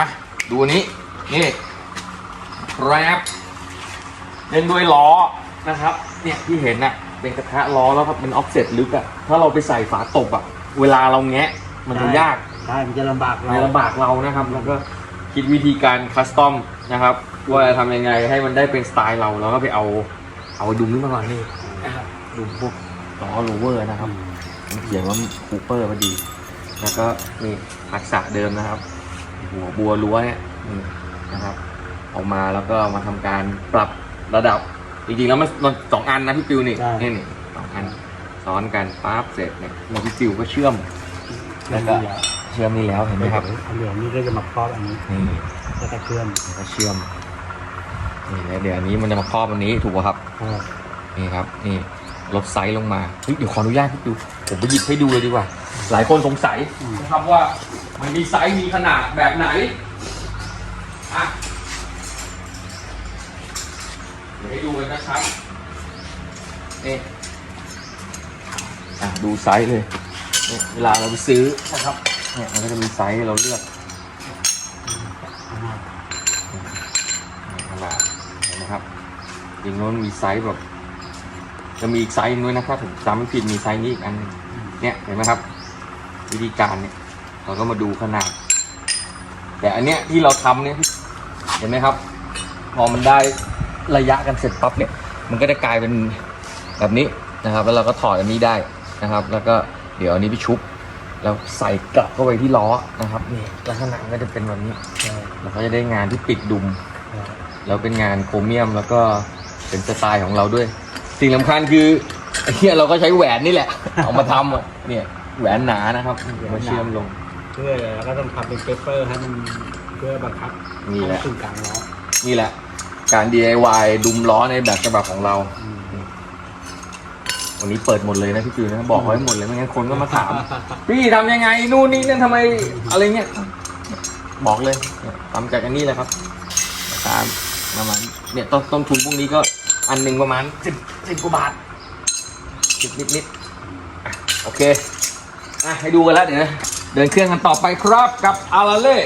อะ ดูอันนี้ นี่แรปเล่นด้วยล้อนะครับ เนี่ยที่เห็นน่ะ เป็นกระทะล้อแล้วก็เป็นออฟเซ็ตลึกอะถ้าเราไปใส่ฝาตบอะเวลาเราแงะ มันจะยากใช่มันจะลำบากเราในลำบากเรานะครับ แล้วก็คิดวิธีการคัสตอมนะครับ ว่าจะทำยังไงให้มันได้เป็นสไตล์เราแล้วก็ไปเอา เอาดุมนี้มาก่อนนี่นะครับดุมพวกล้อโรเวอร์นะครับมันเขียนว่าคูเปอร์พอดี แล้วก็นี่ทักษะเดิมนะครับ หัวบัวรั้วเนี่ยนี่นะครับออกมาแล้วก็มาทำการปรับระดับ จริงๆแล้วมันมันสองอันนะพี่ปิวนี่ใช่นี่นี่สองอันซ้อนกันปั๊บเสร็จเนี่ยแล้วพี่ปิวก็เชื่อม แล้วก็เชื่อมนี่แล้วเห็นไหมครับอันเหลืองนี่ก็จะมาครอบอันนี้นี่แล้วก็เคลื่อนแล้วก็เชื่อมนี่แล้วเดี๋ยวอันนี้มันจะมาครอบอันนี้ถูกป่ะครับใช่นี่ครับนี่ลดไซส์ลงมาเฮ้ยเดี๋ยวขออนุญาตพี่ดูผมไปหยิบให้ดูเลยดีกว่า หลายคนสงสัยนะครับว่า มันมีไซส์มีขนาดแบบไหนอะเดี๋ยวให้ดูกันนะครับนี่อะดูไซส์เลยเนี่ยเวลาเราไปซื้อนะครับเนี่ยมันก็จะมีไซส์ให้เราเลือกขนาดเห็นไหมครับจริงๆแล้นมีไซส์แบบ จะมีอีกไซส์หนึงด้วยนะครับผมจำไม่ผิดมีไซส์นี้อีกอันหนึงเนี่ยเห็นไหมครับ วิธีการเนี่ย เราก็มาดูขนาด แต่อันเนี้ยที่เราทำเนี่ยเห็นไหมครับ พอมันได้ระยะกันเสร็จปั๊บเนี่ยมันก็จะกลายเป็นแบบนี้นะครับ แล้วเราก็ถอดอันนี้ได้นะครับ แล้วก็เดี๋ยวอันนี้ไปชุบแล้วใส่กลับเข้าไปที่ล้อนะครับนี่ลักษณะก็จะเป็นแบบนี้แล้วก็จะได้งานที่ปิดดุมแล้วเป็นงานโครเมียมแล้วก็เป็นสไตล์ของเราด้วย สิ่งสำคัญคือไอเนี่ยเราก็ใช้แหวนนี่แหละ เอามาทำเนี่ยแหวนหนานะครับมาเชื่อมลง เพื่อแล้วก็ต้องทำเป็นเปเปอร์ให้มันเพื่อบังคับนี่แหละ ให้ถึงกลางล้อนี่แหละ การ DIY ดุมล้อในแบบฉบับของเรา อืมวันนี้เปิดหมดเลยนะพี่จิวนะบอกไว้หมดเลยไม่งั้นคนก็มาถาม พี่ทำยังไงนู่นนี่นั่นทำไมอะไรเงี้ยบอกเลยเนี่ยทำจากอันนี้เลยครับตามประมาณเนี่ยต้นต้นทุนพวกนี้ก็อันหนึ่งประมาณสิบสิบกว่าบาทสิบนิดนิดๆอะโอเคอะให้ดูกันแล้วเดี๋ยวนะ เดินเครื่องกันต่อไปครับกับอาราเล่